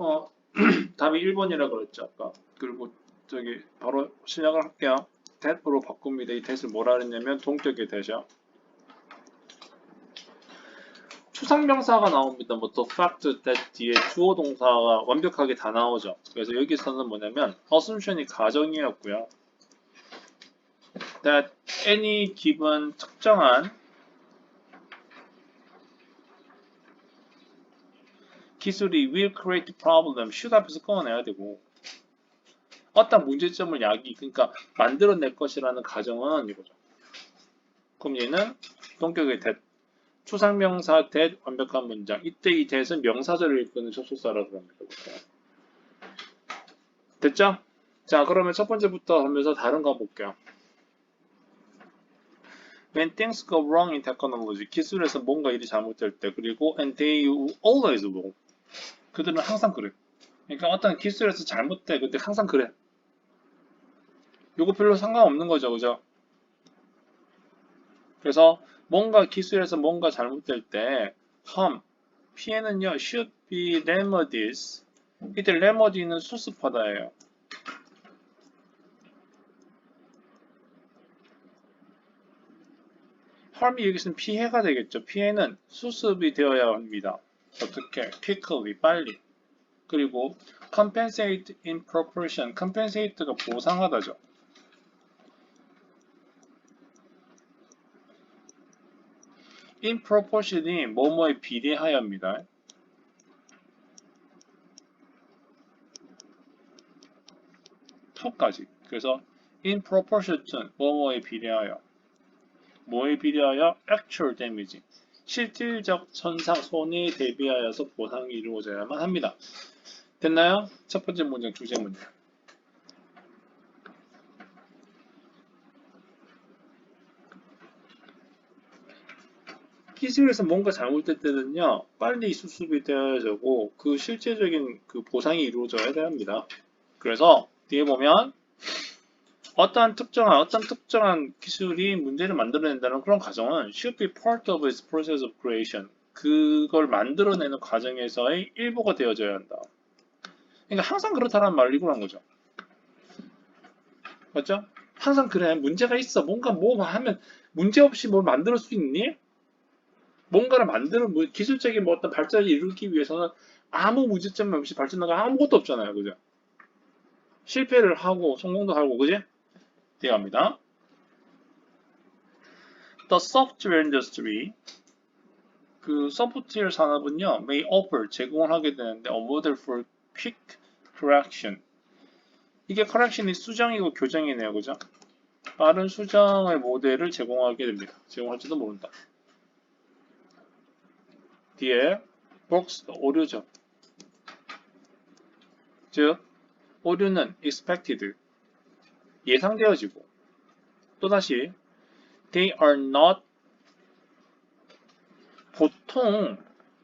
어, 답이 1번이라 그랬죠 아까. 그리고 저기 바로 시작을 할게요. that으로 바꿉니다. 이 that을 뭐라 그랬냐면 동격의 that이요. 추상명사가 나옵니다. 뭐 the fact that 뒤에 주어 동사가 완벽하게 다 나오죠. 그래서 여기서는 뭐냐면 assumption이 가정이었고요. that any given 특정한 기술이 will create problem should 앞에서 꺼내야 되고 어떤 문제점을 야기 그러니까 만들어낼 것이라는 가정은 이거죠. 그럼 얘는 동격의 that 추상명사 that 완벽한 문장 이때 이 that은 명사절을 이끄는 접속사라고 합니다. 됐죠? 자 그러면 첫 번째부터 하면서 다른 거 볼게요. When things go wrong in technology, 기술에서 뭔가 일이 잘못될 때, 그리고 and they always will. 그들은 항상 그래. 그러니까 어떤 기술에서 잘못돼, 근데 항상 그래. 요거 별로 상관없는 거죠, 그죠? 그래서 뭔가 기술에서 뭔가 잘못될 때, harm, 피해는요, should be remedies. 이때 remedy는 수습하다예요. harm이 여기서는 피해가 되겠죠. 피해는 수습이 되어야 합니다. 어떻게? quickly, 빨리. 그리고 compensate in proportion. compensate가 보상하다죠. in proportion이 뭐뭐에 비례하여입니다. to까지. 그래서 in proportion 뭐뭐에 비례하여. 뭐에 비례하여 actual damage, 실질적 손상, 손해에 대비하여서 보상이 이루어져야만 합니다. 됐나요? 첫 번째 문장, 주제 문장. 기술에서 뭔가 잘못될 때는요, 빨리 수습이 되어야 되고, 그 실제적인 그 보상이 이루어져야 됩니다. 그래서, 뒤에 보면, 어떠한 특정한 어떤 특정한 기술이 문제를 만들어낸다는 그런 과정은 should be part of its process of creation. 그걸 만들어내는 과정에서의 일부가 되어져야 한다. 그러니까 항상 그렇다는 말을 이구한 거죠. 맞죠? 항상 그래. 문제가 있어. 뭔가 뭐 하면 문제 없이 뭘 만들 수 있니? 뭔가를 만드는 뭐 기술적인 뭐 어떤 발전을 이루기 위해서는 아무 문제점 없이 발전하가 아무것도 없잖아요. 그죠? 실패를 하고 성공도 하고 그지? 되어갑니다. The software industry 그 소프트웨어 산업은요 may offer 제공을 하게 되는데 a model for quick correction 이게 correction이 수정이고 교정이네요 그죠 빠른 수정의 모델을 제공하게 됩니다 제공할지도 모른다 뒤에 box 오류죠 즉 오류는 expected 예상되어지고 또다시 they are not 보통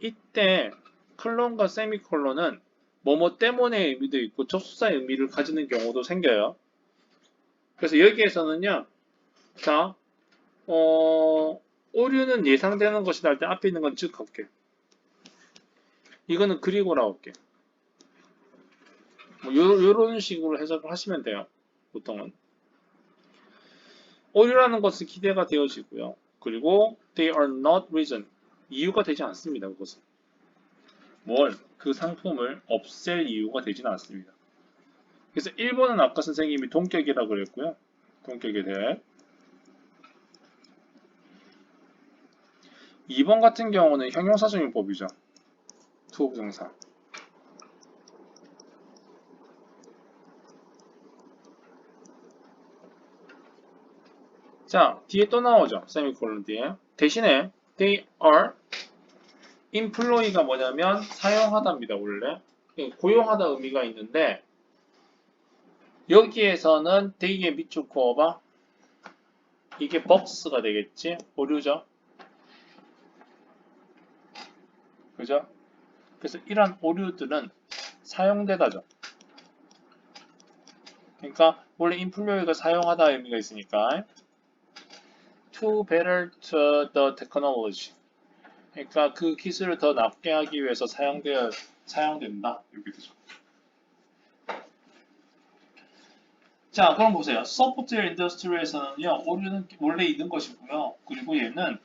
이때 클론과 세미콜론은 뭐뭐 때문에 의미도 있고 접수사의 의미를 가지는 경우도 생겨요. 그래서 여기에서는요. 자, 어, 오류는 예상되는 것이다 할 때 앞에 있는 건 즉 할게. 이거는 그리고 나올게. 뭐 요, 요런 식으로 해석을 하시면 돼요. 보통은. 오류라는 것은 기대가 되어지고요. 그리고 they are not reason. 이유가 되지 않습니다. 그것은. 뭘? 그 상품을 없앨 이유가 되지는 않습니다. 그래서 1번은 아까 선생님이 동격이라고 그랬고요. 동격에 대해. 2번 같은 경우는 형용사정용법이죠. 투부정사. 자, 뒤에 또 나오죠. 세미콜론 뒤에. 대신에 they are employee가 뭐냐면 사용하다입니다. 원래. 고용하다 의미가 있는데 여기에서는 they의 밑줄 그어봐. 이게 box가 되겠지? 오류죠? 그죠? 그래서 이런 오류들은 사용되다죠. 그러니까 원래 employee가 사용하다 의미가 있으니까 to better to the technology. 그러니까 그 기술을 더 낫게 하기 위해서 사용되어 사용된다. 이렇게 되죠. 자, 그럼 보세요. 소프트웨어 인더스트리에서는요, 오류는 원래 있는 것이고요. 그리고 얘는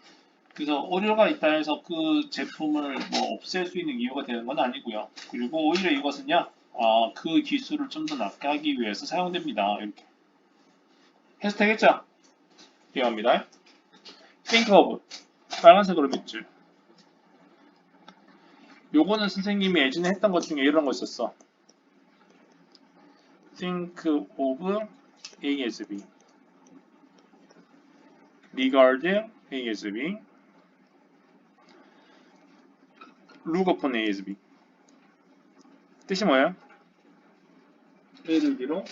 그래서 오류가 있다 해서 그 제품을 뭐 없앨 수 있는 이유가 되는 건 아니고요. 그리고 오히려 이것은요, 어, 그 기술을 좀 더 낫게 하기 위해서 사용됩니다. 이렇게. 해서 되겠죠? 이해합니다. Think of. 빨간색으로 밑줄. 요거는 선생님이 예전에 했던 것 중에 이런 거 있었어. think of A as B. regard A as B. look upon A as B. 뜻이 뭐예요? A를 B로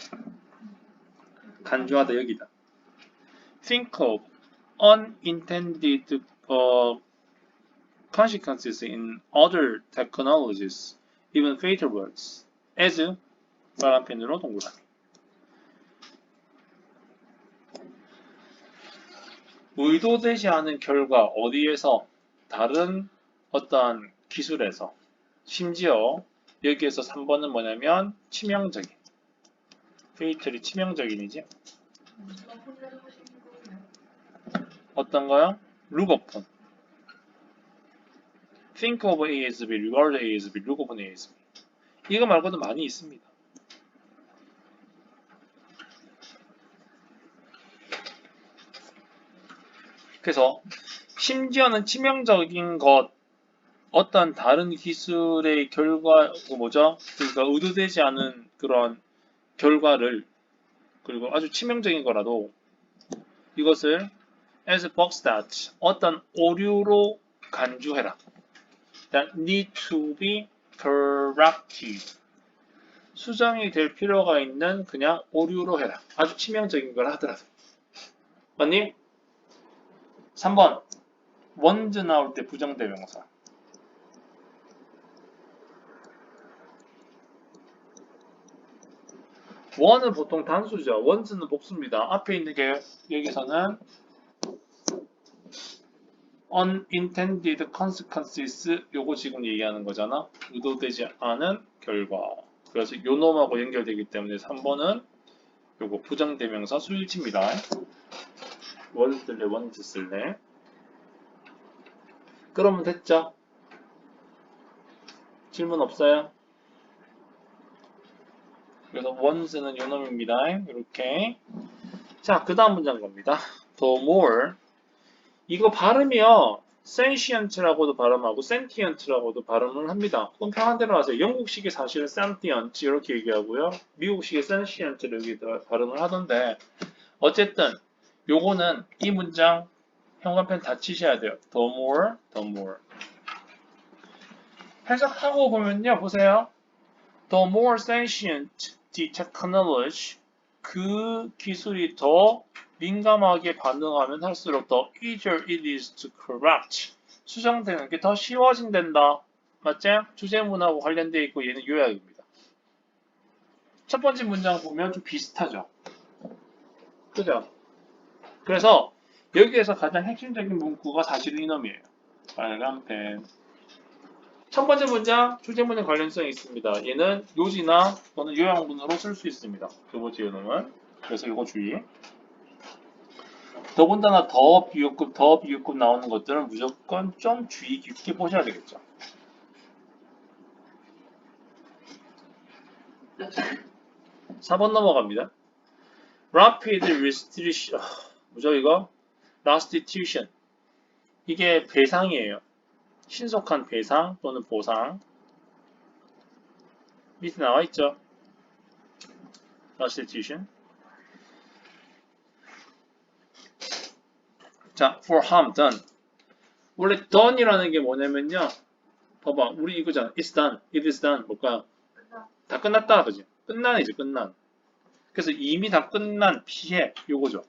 간주하다 여기다. think of unintended uh, consequences in other technologies, even fatal words, as 빨간 펜으로 동그라미. 의도되지 않은 결과 어디에서 다른 어떠한 기술에서 심지어 여기에서 3번은 뭐냐면 치명적인 페이틀이 치명적인이지 어떤가요? 룩오픈 think of A as B, regard A as B, look upon A as B 이거 말고도 많이 있습니다. 그래서 심지어는 치명적인 것 어떤 다른 기술의 결과 그 뭐죠? 그러니까 의도되지 않은 그런 결과를 그리고 아주 치명적인 거라도 이것을 as box that 어떤 오류로 간주해라. that need to be corrected. 수정이 될 필요가 있는 그냥 오류로 해라. 아주 치명적인 걸 하더라도. 맞니? 3번. 원즈 나올 때 부정대명사. 원은 보통 단수죠. 원즈는 복수입니다. 앞에 있는 게 여기서는 unintended consequences 요거 지금 얘기하는 거잖아. 의도되지 않은 결과. 그래서 요 놈하고 연결되기 때문에 3번은 요거 부정대명사 수일치입니다. 원 쓸래, 원즈 쓸래. 그러면 됐죠? 질문 없어요? 그래서 원즈는 요 놈입니다. 이렇게. 자, 그 다음 문장 갑니다. The more 이거 발음이요. sentient라고도 발음하고 sentient라고도 발음을 합니다. 그건 편한 대로 하세요. 영국식이 사실은 sentient 이렇게 얘기하고요. 미국식이 sentient를 여기 발음을 하던데 어쨌든 요거는 이 문장 현관펜 다 치셔야 돼요. the more, the more. 해석하고 보면요. 보세요. the more sentient the technology 그 기술이 더 민감하게 반응하면 할수록 더 easier it is to correct. 수정되는 게 더 쉬워진단다. 맞지? 주제문하고 관련되어 있고 얘는 요약입니다. 첫 번째 문장 보면 좀 비슷하죠. 그죠? 그래서 여기에서 가장 핵심적인 문구가 사실은 이놈이에요. 빨간 펜. 첫 번째 문장 주제문에 관련성이 있습니다. 얘는 요지나 또는 요약문으로 쓸 수 있습니다. 두 번째 요놈은 그래서 이거 주의. 더군다나 더 비교급, 더 비교급 나오는 것들은 무조건 좀 주의 깊게 보셔야 되겠죠. 사 번 넘어갑니다. Rapid restitution. 아, 뭐죠 이거? Restitution. 이게 배상이에요. 신속한 배상 또는 보상. 밑에 나와 있죠. Restitution. 자, for harm done. 원래 done이라는 게 뭐냐면요. 봐봐, 우리 이거잖아. It's done. It is done. 뭘까요? 다 끝났다, 그지? 끝난이지, 끝난. 그래서 이미 다 끝난 피해, 요거죠.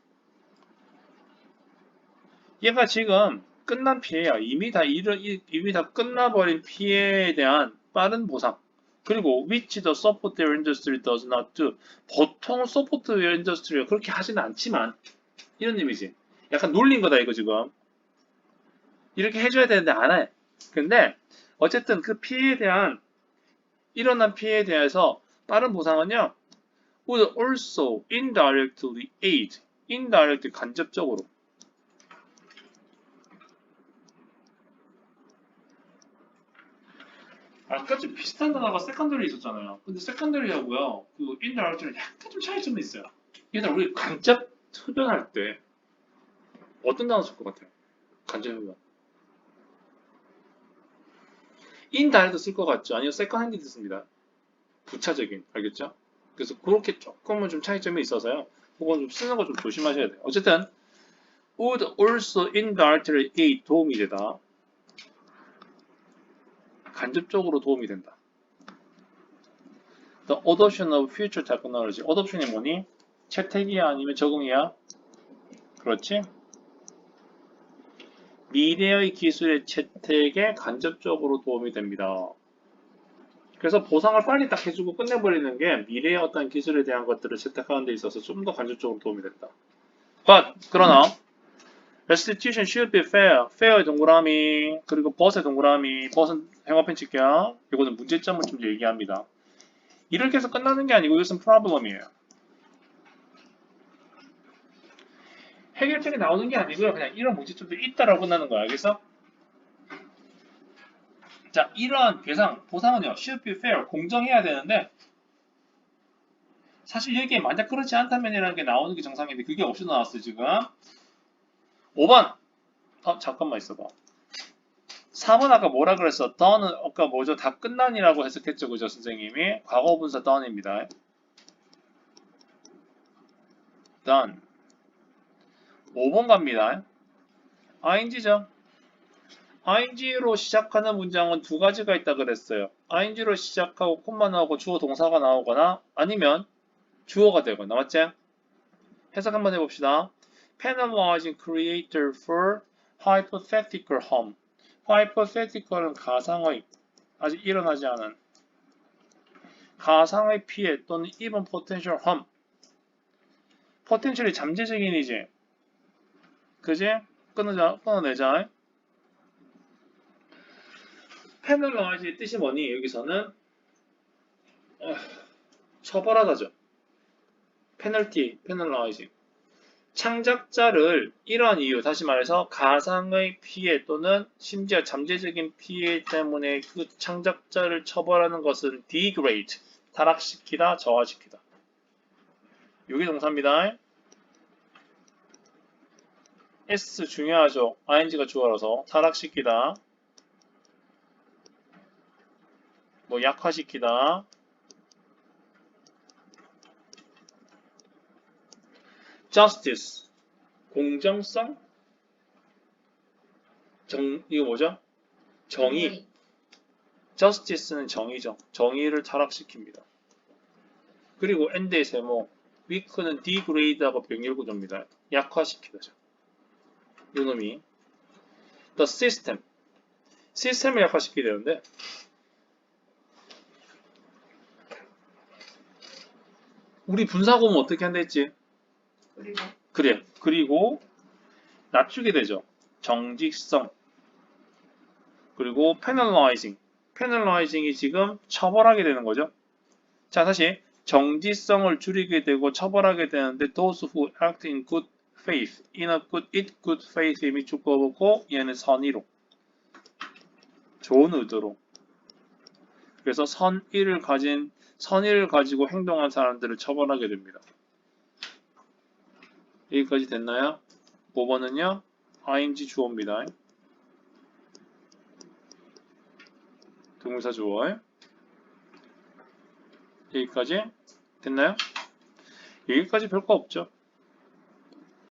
얘가 지금 끝난 피해야. 이미 다 일을, 이미 다 끝나버린 피해에 대한 빠른 보상. 그리고 which the software industry does not do. 보통 소프트웨어 인더스트리가 그렇게 하지는 않지만 이런 의미지. 약간 놀린 거다 이거 지금. 이렇게 해줘야 되는데 안 해. 근데 어쨌든 그 피해에 대한 일어난 피해에 대해서 다른 보상은요. would also indirectly aid. indirect 간접적으로. 아까 좀 비슷한 단어가 세컨더리 있었잖아요. 근데 세컨더리하고요. 그 indirect는 약간 좀 차이점이 있어요. 얘들 우리 간접 흡연할 때 어떤 단어 쓸 것 같아요? 간접 흡연. 인다이렉트 쓸것 같죠? 아니요, 세컨핸드 듣습니다. 부차적인, 알겠죠? 그래서 그렇게 조금은 좀 차이점이 있어서요. 그건 좀 쓰는 거 좀 조심하셔야 돼요. 어쨌든 would also indirectly 도움이 되다. 간접적으로 도움이 된다. The adoption of future technology. adoption이 뭐니? 채택이야 아니면 적응이야? 그렇지? 미래의 기술의 채택에 간접적으로 도움이 됩니다. 그래서 보상을 빨리 딱 해주고 끝내버리는 게 미래의 어떤 기술에 대한 것들을 채택하는 데 있어서 좀 더 간접적으로 도움이 된다. But, 그러나, restitution should be fair. fair의 동그라미, 그리고 bus의 동그라미, bus은 행화펜 칠게요. 이거는 문제점을 좀 얘기합니다. 이렇게 해서 끝나는 게 아니고 이것은 problem이에요. 해결책이 나오는 게 아니고요. 그냥 이런 문제점도 있다라고 끝나는 거야. 알겠어? 자, 이러한 배상, 보상은요. should be fair. 공정해야 되는데 사실 여기에 만약 그렇지 않다면이라는 게 나오는 게 정상인데 그게 없이 나왔어요, 지금. 5번. 어, 잠깐만 있어봐. 4번 아까 뭐라 그랬어? done은 아까 뭐죠? 다 끝난이라고 해석했죠, 그죠, 선생님이? 과거 분사 done입니다. done. 5번 갑니다. ing죠. ing로 시작하는 문장은 두 가지가 있다 그랬어요. ing로 시작하고 콤마 나오고 주어 동사가 나오거나 아니면 주어가 되거나 맞지? 해석 한번 해봅시다. Penalizing creator for hypothetical harm. hypothetical은 가상의 아직 일어나지 않은 가상의 피해 또는 even potential harm. potential이 잠재적인이지. 그지? 끊어자, 끊어내자. penalize의 뜻이 뭐니? 여기서는 어, 처벌하다죠. penalty, penalizing. 창작자를 이러한 이유, 다시 말해서 가상의 피해 또는 심지어 잠재적인 피해 때문에 그 창작자를 처벌하는 것은 degrade, 타락시키다, 저하시키다. 이게 동사입니다. S 중요하죠. ing가 주어라서 타락시키다, 뭐 약화시키다, justice 공정성 정 이거 뭐죠? 정의 justice는 정의죠. 정의를 타락시킵니다. 그리고 end의 세모 weak는 degrade하고 병렬구조입니다. 약화시키다죠. 요놈이 the system 시스템을 약화시키게 되는데 우리 분사고문 어떻게 한다 했지? 그리고 그래. 그리고 낮추게 되죠. 정직성. 그리고 penalizing. penalizing이 지금 처벌하게 되는 거죠. 자, 다시 정지성을 줄이게 되고 처벌하게 되는데 those who act in good faith, in a good, it good faith에 그어보고 얘는 선의로. 좋은 의도로. 그래서 선의를 가진 선의를 가지고 행동한 사람들을 처벌하게 됩니다. 여기까지 됐나요? 5번은요. ing 주어입니다. 동사 주어. 여기까지 됐나요? 여기까지 별거 없죠.